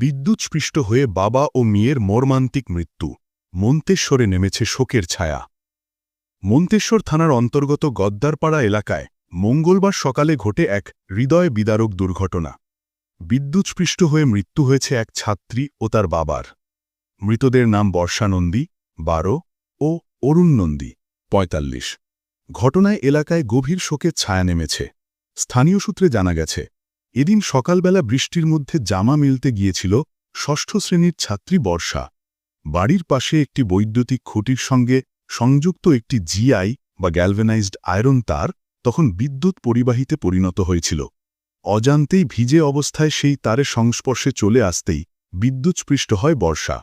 বিদ্যুৎস্পৃষ্ট হয়ে বাবা ও মেয়ের মর্মান্তিক মৃত্যু। মন্তেশ্বরে নেমেছে শোকের ছায়া। মন্তেশ্বর থানার অন্তর্গত গদ্দারপাড়া এলাকায় মঙ্গলবার সকালে ঘটে এক হৃদয় বিদারক দুর্ঘটনা। বিদ্যুৎস্পৃষ্ট হয়ে মৃত্যু হয়েছে এক ছাত্রী ও তার বাবার। মৃতদের নাম বর্ষা নন্দী বারো, ও অরুণ নন্দী পঁয়তাল্লিশ। ঘটনায় এলাকায় গভীর শোকের ছায়া নেমেছে। স্থানীয় সূত্রে জানা গেছে এদিন সকালবেলা বৃষ্টির মধ্যে জামা মিলতে গিয়েছিল ষষ্ঠ শ্রেণির ছাত্রী বর্ষা। বাড়ির পাশে একটি বৈদ্যুতিক খুঁটির সঙ্গে সংযুক্ত একটি জিআই বা গ্যালভেনাইজড আয়রন তার তখন বিদ্যুৎ পরিবাহিতে পরিণত হয়েছিল। অজান্তেই ভিজে অবস্থায় সেই তারের সংস্পর্শে চলে আসতেই বিদ্যুৎস্পৃষ্ট হয় বর্ষা।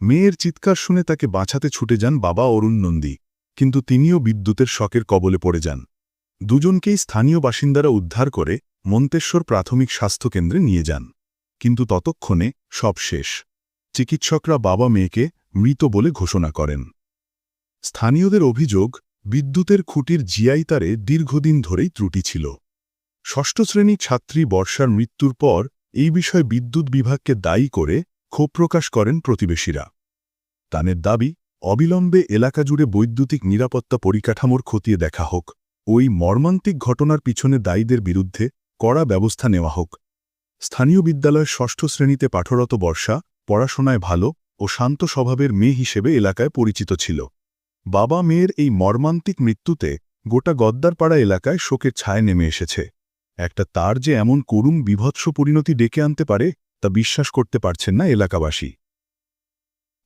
মেয়ের চিৎকার শুনে তাকে বাঁচাতে ছুটে যান বাবা অরুণ নন্দী, কিন্তু তিনিও বিদ্যুতের শকের কবলে পড়ে যান। দুজনকেই স্থানীয় বাসিন্দারা উদ্ধার করে মন্তেশ্বর প্রাথমিক স্বাস্থ্যকেন্দ্রে নিয়ে যান। কিন্তু ততক্ষণে সব শেষ। চিকিৎসকরা বাবা মেয়েকে মৃত বলে ঘোষণা করেন। স্থানীয়দের অভিযোগ, বিদ্যুতের খুঁটির জিআই তারে দীর্ঘদিন ধরেই ত্রুটি ছিল। ষষ্ঠ শ্রেণি ছাত্রী বর্ষার মৃত্যুর পর এই বিষয়ে বিদ্যুৎ বিভাগকে দায়ী করে ক্ষোভ প্রকাশ করেন প্রতিবেশীরা। তানের দাবি, অবিলম্বে এলাকা জুড়ে বৈদ্যুতিক নিরাপত্তা পরিকাঠামোর খতিয়ে দেখা হোক। ওই মর্মান্তিক ঘটনার পিছনে দায়ীদের বিরুদ্ধে কড়া ব্যবস্থা নেওয়া হোক। স্থানীয় বিদ্যালয়ের ষষ্ঠ শ্রেণীতে পাঠরত বর্ষা পড়াশোনায় ভালো ও শান্ত স্বভাবের মেয়ে হিসেবে এলাকায় পরিচিত ছিল। বাবা মেয়ের এই মর্মান্তিক মৃত্যুতে গোটা গদ্দারপাড়া এলাকায় শোকের ছায় নেমে এসেছে। একটা তার যে এমন করুণ বিভৎস পরিণতি ডেকে আনতে পারে তা বিশ্বাস করতে পারছেন না এলাকাবাসী।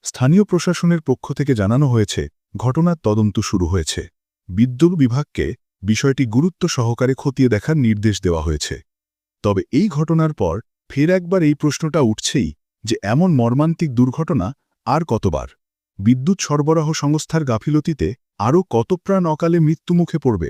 স্থানীয় প্রশাসনের পক্ষ থেকে জানানো হয়েছে, ঘটনার তদন্ত শুরু হয়েছে। বিদ্যুৎ বিভাগকে বিষয়টি গুরুত্ব সহকারে খতিয়ে দেখার নির্দেশ দেওয়া হয়েছে। তবে এই ঘটনার পর ফের একবার এই প্রশ্নটা উঠছেই যে এমন মর্মান্তিক দুর্ঘটনা আর কতবার? বিদ্যুৎ সরবরাহ সংস্থার গাফিলতিতে আরও কত প্রাণ অকালে মৃত্যুমুখে পড়বে?